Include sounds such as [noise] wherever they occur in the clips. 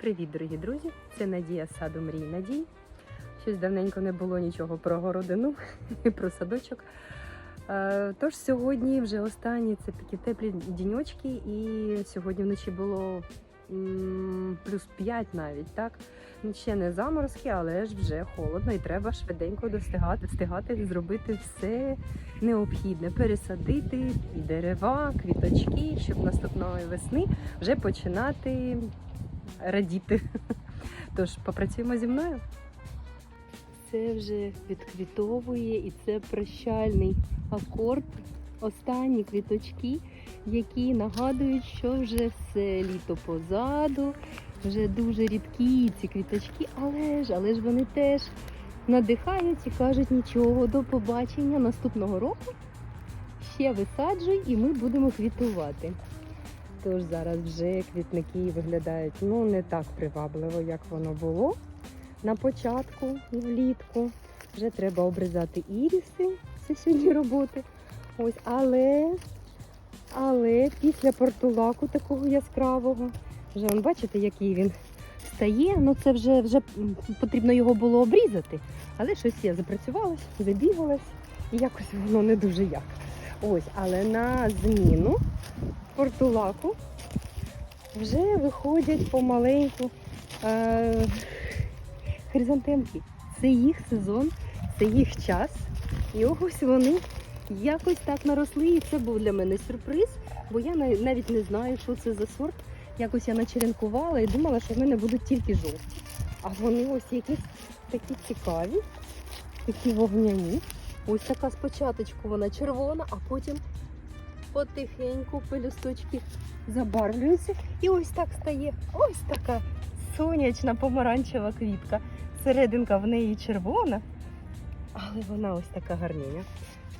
Привіт, дорогі друзі! Це Надія саду мрій Надій. Щось давненько не було нічого про городину [laughs] і про садочок. Е, Тож сьогодні вже останні це такі теплі діньочки, і сьогодні вночі було плюс 5 навіть, так? Ну, Ще не заморозки, але ж вже холодно і треба швиденько достигати, встигати зробити все необхідне, пересадити і дерева, квіточки, щоб наступної весни вже починати радіти. [laughs] Тож попрацюємо зі мною. Це вже відквітовує і це прощальний акорд. Останні квіточки, які нагадують, що вже все літо позаду, вже дуже рідкі ці квіточки, але ж, але ж вони теж надихають і кажуть нічого, до побачення наступного року. Ще висаджуй і ми будемо квітувати. Тож зараз вже квітники виглядають ну не так привабливо, як воно було на початку влітку. Вже треба обрізати іріси. Це сьогодні роботи. Ось, але, але після портулаку такого яскравого, вже вон, бачите, який він стає. Ну це вже, вже потрібно його було обрізати. Але щось я запрацювалась, забігалась, і якось воно не дуже як. Ось, але на зміну портулаку вже виходять помаленьку е, хризантемки. Це їх сезон, це їх час. І ось вони якось так наросли. І це був для мене сюрприз, бо я навіть не знаю, що це за сорт. Якось я начеренкувала і думала, що в мене будуть тільки жовті. А вони ось якісь такі цікаві, такі вогняні. Ось така спочатку вона червона, а потім потихеньку пелюсточки забарвлюються. І ось так стає ось така сонячна помаранчева квітка. Серединка в неї червона, але вона ось така гарніня.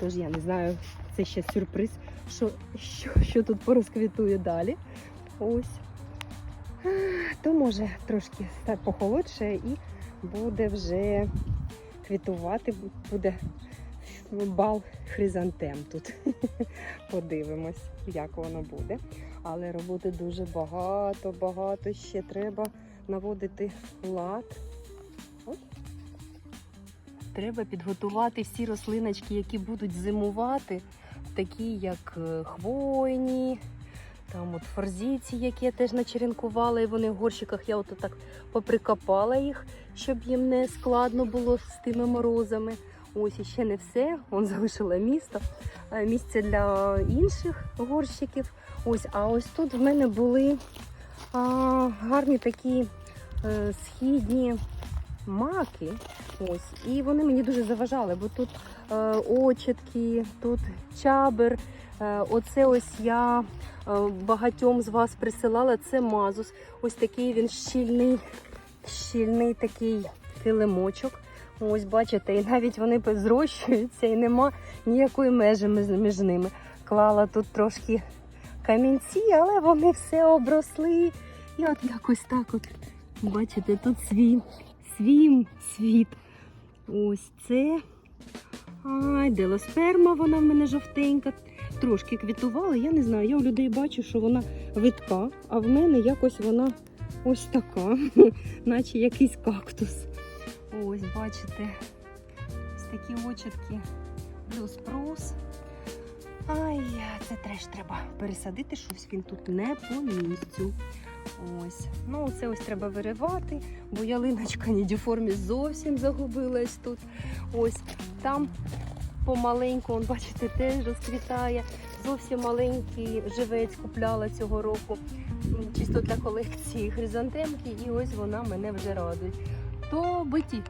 Тож я не знаю, це ще сюрприз, що, що, що тут порозквітує далі. Ось. То може трошки похолодше і буде вже квітувати, буде бал хризантем тут. [laughs] Подивимось, як воно буде. Але роботи дуже багато, багато ще треба наводити лад. От. Треба підготувати всі рослиночки, які будуть зимувати, такі як е, хвойні, там от форзиці, які я теж начеренкувала, і вони в горщиках я от так поприкопала їх, щоб їм не складно було з тими морозами. Ось і ще не все. Он залишила місто, е, місце для інших горщиків. Ось, а ось тут в мене були а, гарні такі е, східні маки. Ось, і вони мені дуже заважали, бо тут е, очітки, тут чабер. Е, оце ось я е, багатьом з вас присилала. Це мазус. Ось такий він щільний, щільний такий килимочок. Ось бачите, і навіть вони зрощуються, і нема ніякої межі між ними. Клала тут трошки камінці, але вони все обросли. І от якось так от. Бачите, тут свій, свій світ. Ось це. Ай, делосперма, вона в мене жовтенька. Трошки квітувала, я не знаю. Я у людей бачу, що вона витка, а в мене якось вона ось така, [laughs] наче якийсь кактус. Ось, бачите, ось такі очітки плюс прус. Ай, це теж треба пересадити щось, він тут не по місцю. Ось. Ну, це ось треба виривати, бо ялиночка нідіформі зовсім загубилась тут. Ось там помаленьку, он, бачите, теж розквітає. Зовсім маленький живець купляла цього року. Чисто для колекції хризантемки, і ось вона мене вже радує. То биті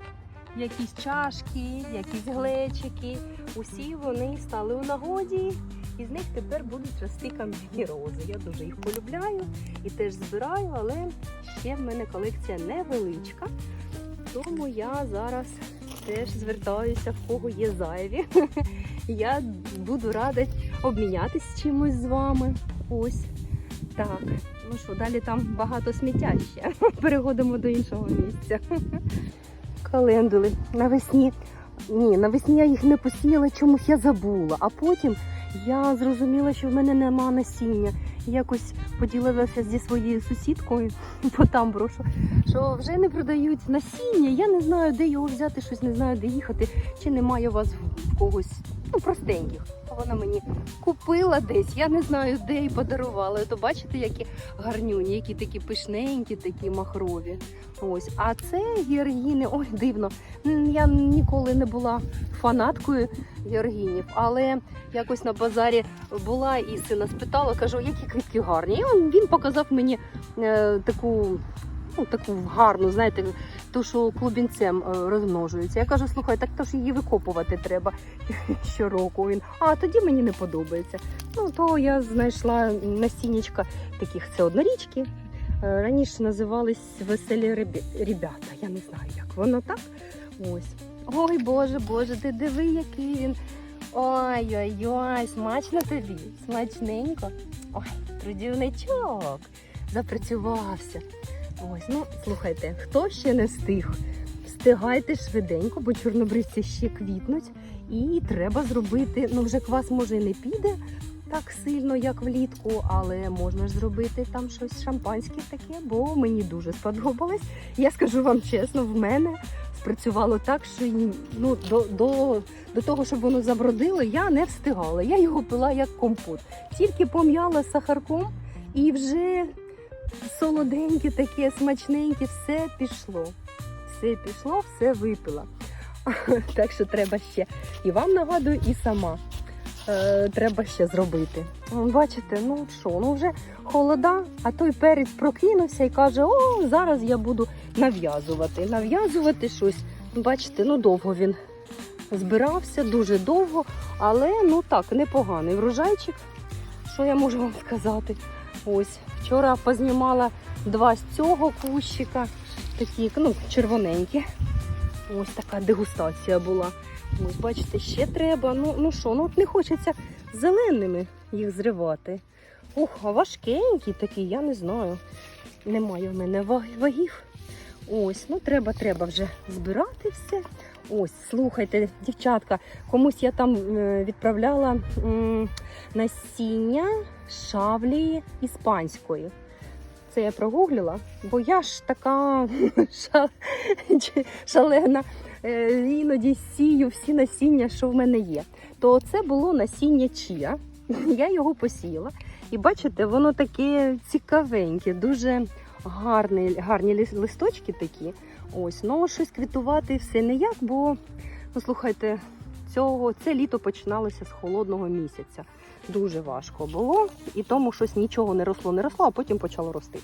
якісь чашки, якісь глечики. Усі вони стали у нагоді, і з них тепер будуть рости кам'яні рози. Я дуже їх полюбляю і теж збираю, але ще в мене колекція невеличка. Тому я зараз теж звертаюся, в кого є зайві. [laughs] Я буду рада обмінятися чимось з вами. Ось так. Ну що, далі там багато сміття ще. [laughs] Переходимо до іншого місця. [laughs] Календули навесні. Ні, навесні я їх не посіяла, чомусь я забула. А потім я зрозуміла, що в мене нема насіння. якось поділилася зі своєю сусідкою [laughs] по тамбуру, що, що вже не продають насіння. Я не знаю, де його взяти, щось не знаю, де їхати, чи немає у вас в когось ну, простеньких. Вона мені купила десь, я не знаю, де і подарувала. То бачите, які гарнюні, які такі пишненькі, такі махрові. Ось, а це георгіни, ой, дивно. Я ніколи не була фанаткою георгінів, але якось на базарі була і сина спитала, кажу, які квітки гарні. І він, показав мені е, таку, ну, таку гарну, знаєте, ту, що клубінцем е, розмножується. Я кажу, слухай, так то ж її викопувати треба [laughs] щороку. Він, а тоді мені не подобається. Ну, то я знайшла насіннячка таких, це однорічки. Е, Раніше називались веселі ребя- ребята. Я не знаю, як воно так. Ось. Ой, Боже, Боже, ти диви, який він. Ой-ой-ой, смачно тобі, смачненько. Ой, трудівничок, запрацювався. Ось, ну слухайте, хто ще не встиг? Встигайте швиденько, бо чорнобривці ще квітнуть. І треба зробити. Ну, вже квас може і не піде так сильно, як влітку, але можна ж зробити там щось шампанське таке, бо мені дуже сподобалось. Я скажу вам чесно, в мене спрацювало так, що ну, до, до, до того, щоб воно забродило, я не встигала. Я його пила як компот. Тільки пом'яла сахарком і вже солоденьке, таке смачненьке, все пішло. Все пішло, все випила. [laughs] Так що треба ще. І вам нагадую, і сама. Е, треба ще зробити. Бачите, ну що, ну вже холода, а той перець прокинувся і каже: О, зараз я буду нав'язувати. Нав'язувати щось. Бачите, ну довго він збирався, дуже довго, але ну так, непоганий врожайчик. Що я можу вам сказати? Ось, вчора познімала два з цього кущика, такі, ну, червоненькі. Ось така дегустація була. Ось, бачите, ще треба. Ну, ну що, ну от не хочеться зеленими їх зривати. Ух, а важкенькі такі, я не знаю. Немає в мене ваг- вагів. Ось, ну треба, треба вже збирати все. Ось, слухайте, дівчатка, комусь я там е, відправляла насіння шавлі іспанської. Це я прогуглила, бо я ж така [laughs] шалена. Е, іноді сію всі насіння, що в мене є. То це було насіння чія. [laughs] Я його посіяла. І бачите, воно таке цікавеньке, дуже гарні, гарні листочки такі. Ось, ну щось квітувати все ніяк, бо ну слухайте, цього це літо починалося з холодного місяця. Дуже важко було, і тому щось нічого не росло, не росло, а потім почало рости.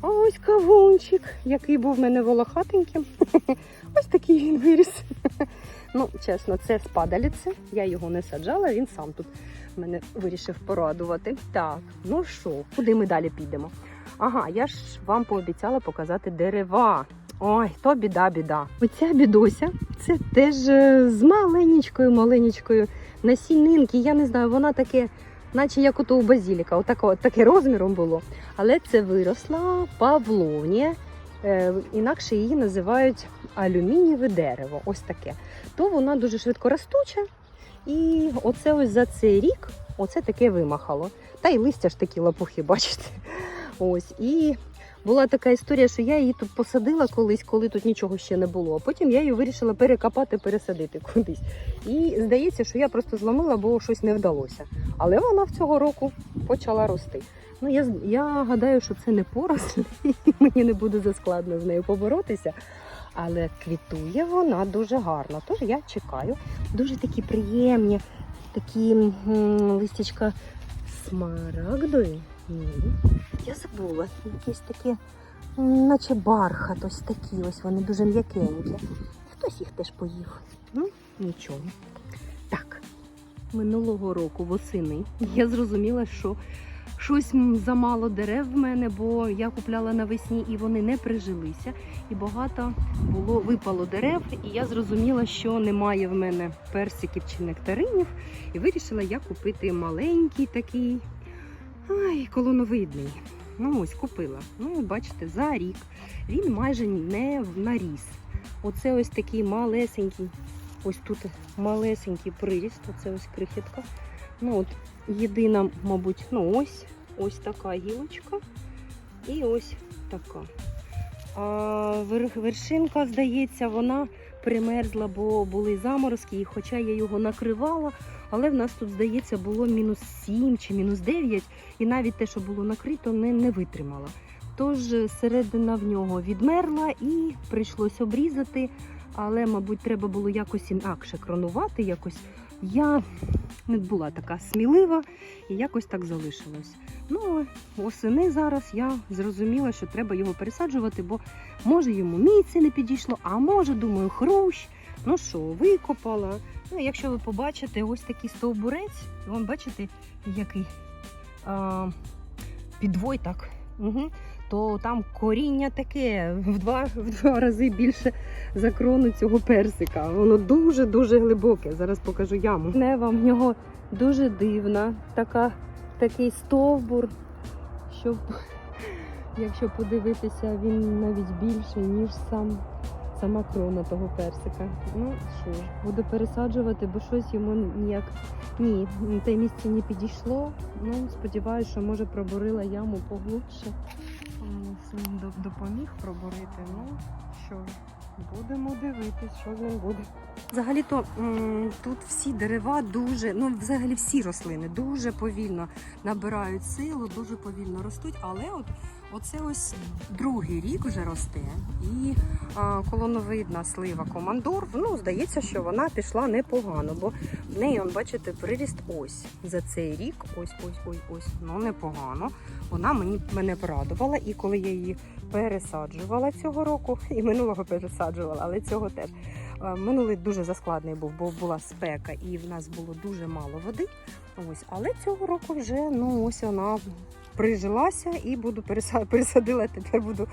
А ось кавунчик, який був в мене волохатеньким. [laughs] Ось такий він виріс. [laughs] Ну, чесно, це спадаліце. Я його не саджала, він сам тут мене вирішив порадувати. Так, ну що, куди ми далі підемо? Ага, я ж вам пообіцяла показати дерева. Ой, то біда, біда. Оця бідося, це теж е, з маленькою, маленькою насінинки. Я не знаю, вона таке, наче як ото у базіліка, отако, таке розміром було. Але це виросла павловнія. Е, інакше її називають алюмінієве дерево. Ось таке. То вона дуже швидко ростуча. І оце ось за цей рік оце таке вимахало. Та й листя ж такі лопухи, [laughs] бачите. Ось. І була така історія, що я її тут посадила колись, коли тут нічого ще не було. А потім я її вирішила перекопати, пересадити кудись. І здається, що я просто зломила, бо щось не вдалося. Але вона в цього року почала рости. Ну, я, я гадаю, що це не поросль, [laughs] і мені не буде заскладно з нею поборотися. Але квітує вона дуже гарно. Тож я чекаю. Дуже такі приємні, такі м, листячка смарагдові. Я забула. Якісь такі, наче бархат, ось такі ось вони дуже м'якенькі. Хтось їх теж поїв. Ну, нічого. Так, минулого року восени я зрозуміла, що щось замало дерев в мене, бо я купляла навесні і вони не прижилися. І багато було випало дерев, і я зрозуміла, що немає в мене персиків чи нектаринів. І вирішила я купити маленький такий ай, колоновидний. Ну ось купила. Ну, бачите, за рік він майже не наріс. Оце ось такий малесенький, ось тут малесенький приріст, оце ось крихітка. Ну от єдина, мабуть, ну ось ось така гілочка і ось така. А вершинка, здається, вона примерзла, бо були заморозки, і хоча я його накривала, але в нас тут, здається, було мінус 7 чи мінус 9, і навіть те, що було накрито, не, не витримала. Тож е, середина в нього відмерла і прийшлось обрізати, але, мабуть, треба було якось інакше кронувати. Якось я не була така смілива і якось так залишилось. Ну, осени зараз я зрозуміла, що треба його пересаджувати, бо може йому місце не підійшло, а може, думаю, хрущ. Ну що, викопала. Ну, якщо ви побачите, ось такий стовбурець, вон бачите, який а, підвой так. Угу. То там коріння таке в два, в два рази більше за крону цього персика. Воно дуже-дуже глибоке. Зараз покажу яму. Нева в нього дуже дивна, така, такий стовбур, щоб, [laughs] якщо подивитися, він навіть більше, ніж сам, сама крона того персика. Ну що ж, буду пересаджувати, бо щось йому ніяк ні, те місце не підійшло. Ну, сподіваюся, що може пробурила яму поглубше. Син допоміг пробурити. Ну що ж, будемо дивитись, що з ним буде. Взагалі-то тут всі дерева дуже, ну взагалі всі рослини дуже повільно набирають силу, дуже повільно ростуть. Але от оце ось другий рік вже росте. І а, колоновидна слива командор. Ну, здається, що вона пішла непогано, бо в неї, он, бачите, приріст ось за цей рік. Ось, ось, ось, ось. Ну непогано. Вона мені мене порадувала. І коли я її пересаджувала цього року, [laughs] і минулого пересаджувала, але цього теж. Минулий дуже заскладний був, бо була спека і в нас було дуже мало води. Ось, але цього року вже ну ось вона прижилася і буду переса- пересадила. Тепер буду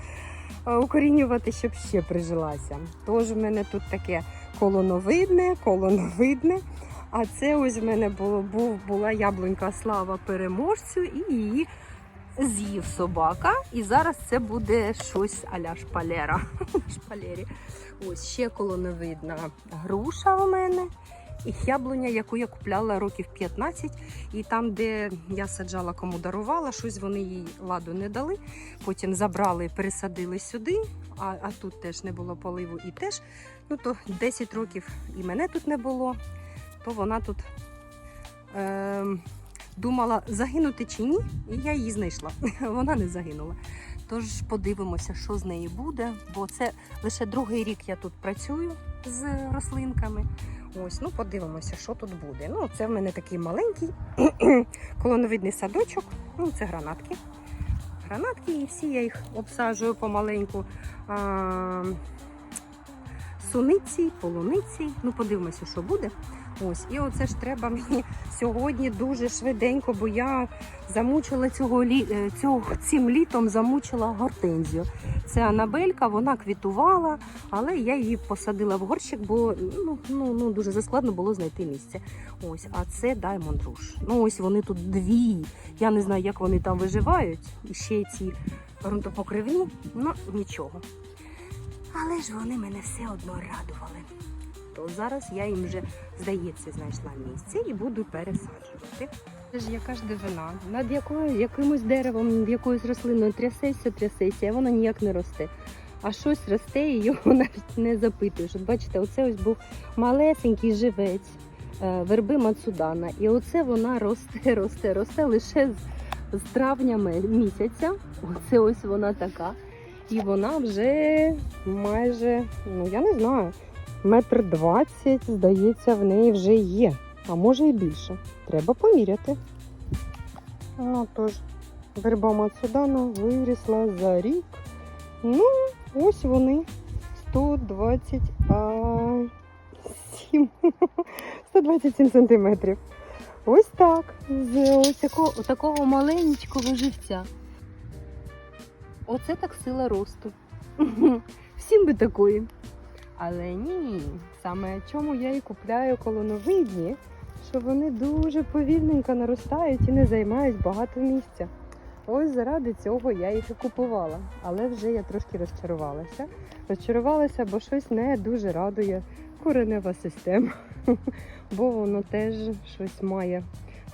е, укорінювати, щоб ще прижилася. Тож в мене тут таке колоновидне, колоновидне. А це ось в мене було, був, була яблунька слава переможцю, і її з'їв собака. І зараз це буде щось аля шпалера. [laughs] Шпалері. Ось ще колоновидна груша у мене. І яблуня, яку я купляла років 15, і там, де я саджала, кому дарувала, щось вони їй ладу не дали. Потім забрали, пересадили сюди, а, а тут теж не було поливу і теж. Ну то 10 років і мене тут не було, то вона тут е, думала загинути чи ні, і я її знайшла. [laughs] Вона не загинула. Тож подивимося, що з неї буде, бо це лише другий рік я тут працюю з рослинками. Ось, ну подивимося, що тут буде. Ну, це в мене такий маленький [clears throat] колоновидний садочок. Ну, це гранатки. Гранатки, і всі я їх обсаджую помаленьку. А, суниці, полуниці. Ну, подивимося, що буде. Ось, і оце ж треба мені сьогодні дуже швиденько, бо я замучила цього лі... е, цього цим літом замучила гортензію. Це Анабелька, вона квітувала, але я її посадила в горщик, бо ну, ну, ну дуже заскладно було знайти місце. Ось, а це Diamond Rouge. Ну ось вони тут дві. Я не знаю, як вони там виживають. І ще ці ґрунтопокривні, ну нічого. Але ж вони мене все одно радували. То зараз я їм вже, здається, знайшла місце і буду пересаджувати. Це ж яка ж дивина, над якою якимось деревом, якоюсь рослиною трясеться, трясеться, а воно ніяк не росте. А щось росте і його [laughs] навіть не запитуєш. От бачите, оце ось був малесенький живець е, верби Мацудана. І оце вона росте, [laughs] росте, росте лише з, з травня місяця. Оце ось вона така. І вона вже майже, ну я не знаю, метр двадцять, здається, в неї вже є. А може і більше. Треба поміряти. Ну, тож, верба Мацудана вирісла за рік. Ну, ось вони 127 127 [laughs] сантиметрів. Ось так. З ось такого, такого маленького живця. Оце так сила росту. [laughs] Всім би такої. Але ні, саме чому я і купляю колоновидні, що вони дуже повільненько наростають і не займають багато місця. Ось заради цього я їх і купувала. Але вже я трошки розчарувалася. Розчарувалася, бо щось не дуже радує коренева система. [laughs] Бо воно теж щось має,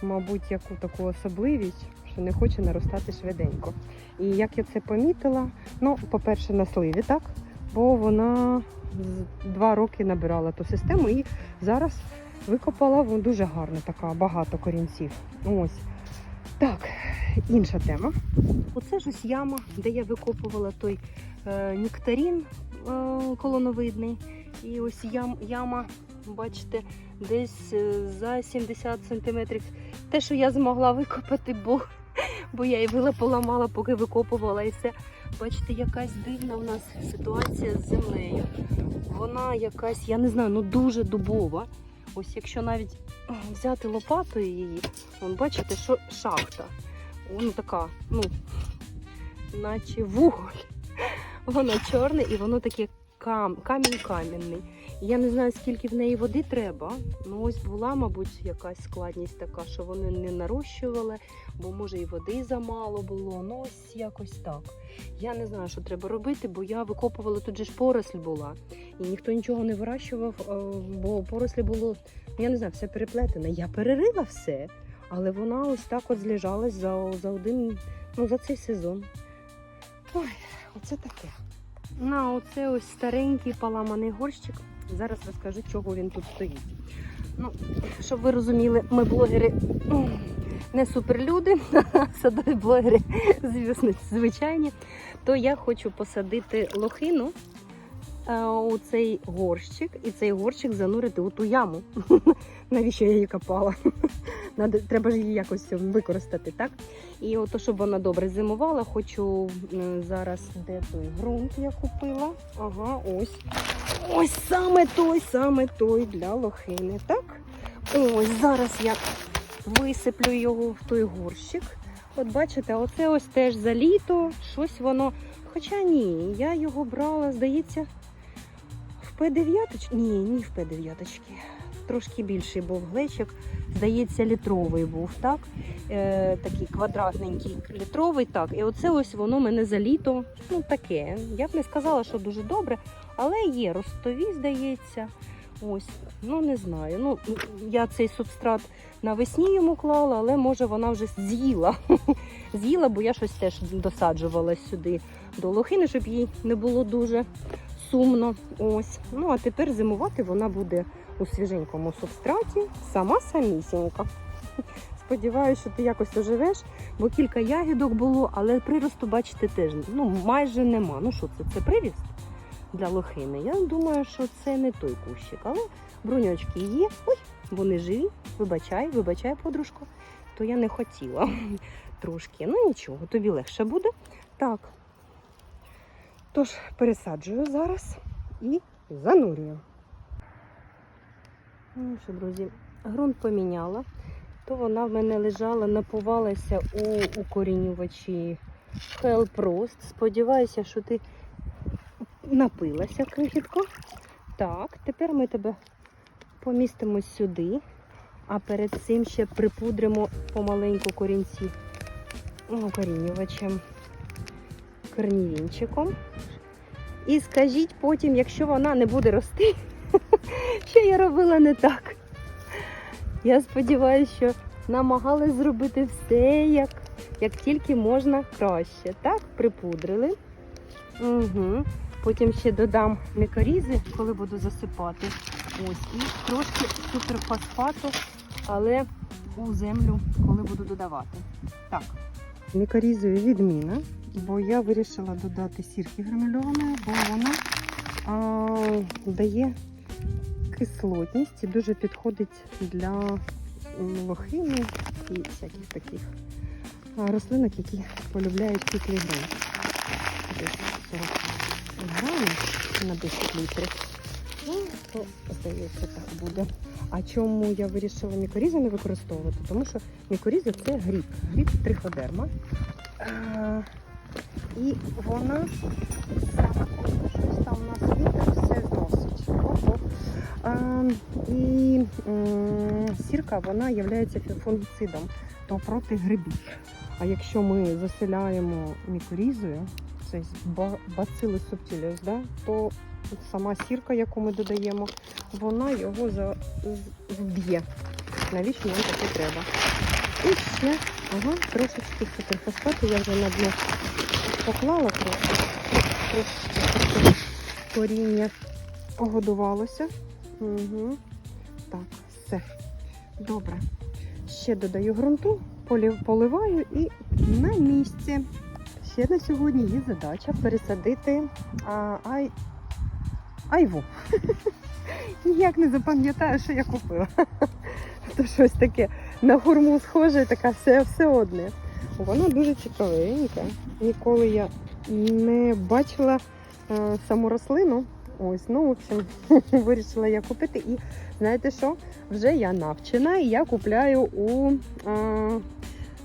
мабуть, яку таку особливість, що не хоче наростати швиденько. І як я це помітила, ну, по-перше, на сливі, так? Бо вона два роки набирала ту систему і зараз викопала дуже гарно, така багато корінців. Ось. Так, інша тема. Оце ж ось яма, де я викопувала той е, нектарін е, колоновидний. І ось ям, яма, бачите, десь е, за 70 сантиметрів. Те, що я змогла викопати, бо, бо я і вила поламала, поки викопувала і все. Бачите, якась дивна у нас ситуація з землею. Вона якась, я не знаю, ну дуже дубова. Ось якщо навіть взяти лопатою її, вон, бачите, що шахта. Вона така, ну, наче вуголь. Воно чорне і воно таке кам, камінь кам'яний. Я не знаю, скільки в неї води треба. Ну ось була, мабуть, якась складність така, що вони не нарощували, бо може і води замало було. Ну ось якось так. Я не знаю, що треба робити, бо я викопувала тут же ж поросль була. І ніхто нічого не вирощував, е, бо порослі було, я не знаю, все переплетене. Я перерила все, але вона ось так от злежалась за, за один, ну за цей сезон. Ой, оце таке. На оце ось старенький поламаний горщик. Зараз розкажу, чого він тут стоїть. Ну, щоб ви розуміли, ми блогери не суперлюди, [laughs] садові блогери, звісно, звичайні. То я хочу посадити лохину е, у цей горщик і цей горщик занурити у ту яму. [laughs] Навіщо я її копала? [laughs] Надо, треба ж її якось використати, так? І ото, щоб вона добре зимувала, хочу зараз, де той ґрунт я купила. Ага, ось. Ось саме той, саме той для лохини, так? Ось зараз я висиплю його в той горщик. От бачите, оце ось теж за літо, щось воно. Хоча ні, я його брала, здається, в П9. Ні, ні в П9. Трошки більший був глечик. Здається, літровий був, так? Е, такий квадратненький літровий, так. І оце ось воно мене за літо. Ну таке. Я б не сказала, що дуже добре, але є ростові, здається. Ось, ну не знаю. Ну, я цей субстрат навесні йому клала, але може вона вже з'їла. [laughs] з'їла, бо я щось теж досаджувала сюди до лохини, щоб їй не було дуже сумно. Ось. Ну а тепер зимувати вона буде у свіженькому субстраті, сама самісінька. Сподіваюся, що ти якось оживеш, бо кілька ягідок було, але приросту, бачите, теж ну, майже нема. Ну що це? Це приріст для лохини. Я думаю, що це не той кущик, але бруньочки є. Ой, вони живі. Вибачай, вибачай, подружко. То я не хотіла [laughs] трошки. Ну нічого, тобі легше буде. Так. Тож, пересаджую зараз і занурюю. Ну що, друзі, ґрунт поміняла. То вона в мене лежала, напувалася у укорінювачі Hellprost. Сподіваюся, що ти напилася, крихітко. Так, тепер ми тебе помістимо сюди, а перед цим ще припудримо помаленьку корінці укорінювачем, корнівінчиком. І скажіть потім, якщо вона не буде рости, що я робила не так. Я сподіваюся, що намагалась зробити все як, як тільки можна краще. Так, припудрили. Угу. Потім ще додам мікорізи, коли буду засипати. Ось, і трошки суперфосфату, але у землю, коли буду додавати. Так. Мікорізою відміна, бо я вирішила додати сірки гранульованої, бо вона а, дає кислотність і дуже підходить для лохини і всяких таких рослинок, які полюбляють ґрунт. Десь 40 грамів на 10 літрів. Ну, то, здається, так буде. А чому я вирішила мікорізи не використовувати? Тому що мікорізи це гріб, гріб триходерма. І вона коли щось там у нас вітер і сірка вона є фунгіцидом, то проти грибів. А якщо ми заселяємо мікорізою, це бацили субтіліус, да, то сама сірка, яку ми додаємо, вона його вб'є. Навіщо нам таке треба? І ще, ага, трошечки суперфосфату я вже на дно поклала трохи. Трошечки коріння погодувалося. Угу. Так, все. Добре. Ще додаю ґрунту, поливаю і на місці. Ще на сьогодні є задача пересадити а, ай, айву. [laughs] Ніяк не запам'ятаю, що я купила. [laughs] То щось таке на хурму схоже, така все, все одне. Вона дуже цікавенька. Ніколи я не бачила е, саму рослину. Ось, ну, в общем, [laughs] вирішила я купити. І знаєте що? Вже я навчена, і я купляю у е,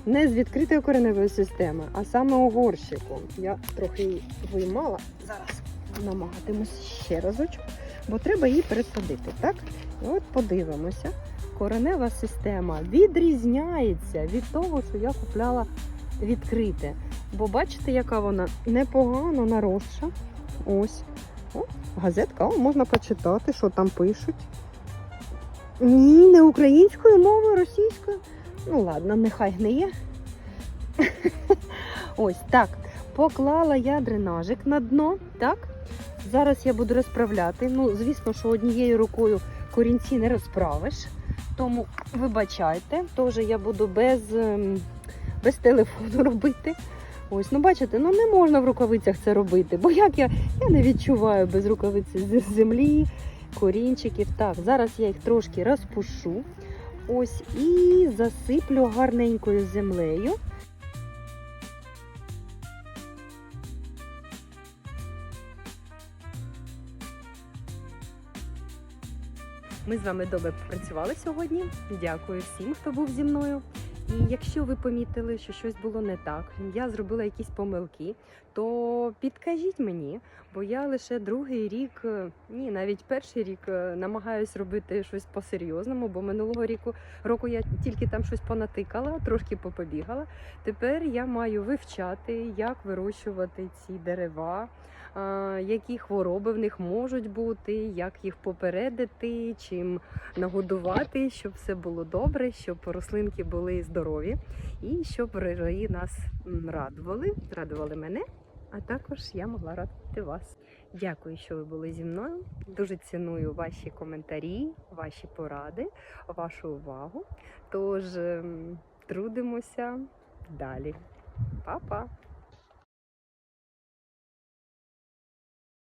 не з відкритої кореневої системи, а саме у горщику. Я трохи її виймала. Зараз намагатимусь ще разочок, бо треба її пересадити. Так? І от подивимося. Коренева система відрізняється від того, що я купляла відкрите. Бо бачите, яка вона непогано наросша. Ось. Газетка, о, можна почитати, що там пишуть. Ні, не українською мовою, російською. Ну ладно, нехай гниє. [laughs] Ось так. Поклала я дренажик на дно, так? Зараз я буду розправляти. Ну, звісно, що однією рукою корінці не розправиш. Тому вибачайте, теж я буду без, ем, без телефону робити. Ось, ну бачите, ну не можна в рукавицях це робити, бо як я, я не відчуваю без рукавиці з землі, корінчиків. Так, зараз я їх трошки розпушу. Ось і засиплю гарненькою землею. Ми з вами добре попрацювали сьогодні. Дякую всім, хто був зі мною. І якщо ви помітили, що щось було не так, я зробила якісь помилки, то підкажіть мені, бо я лише другий рік, е, ні, навіть перший рік е, намагаюсь робити щось по-серйозному, бо минулого року, року я тільки там щось понатикала, трошки попобігала. Тепер я маю вивчати, як вирощувати ці дерева, які хвороби в них можуть бути, як їх попередити, чим нагодувати, щоб все було добре, щоб рослинки були здорові і щоб врожаї нас радували, радували мене, а також я могла радувати вас. Дякую, що ви були зі мною. Дуже ціную ваші коментарі, ваші поради, вашу увагу. Тож ем, трудимося далі. Па-па!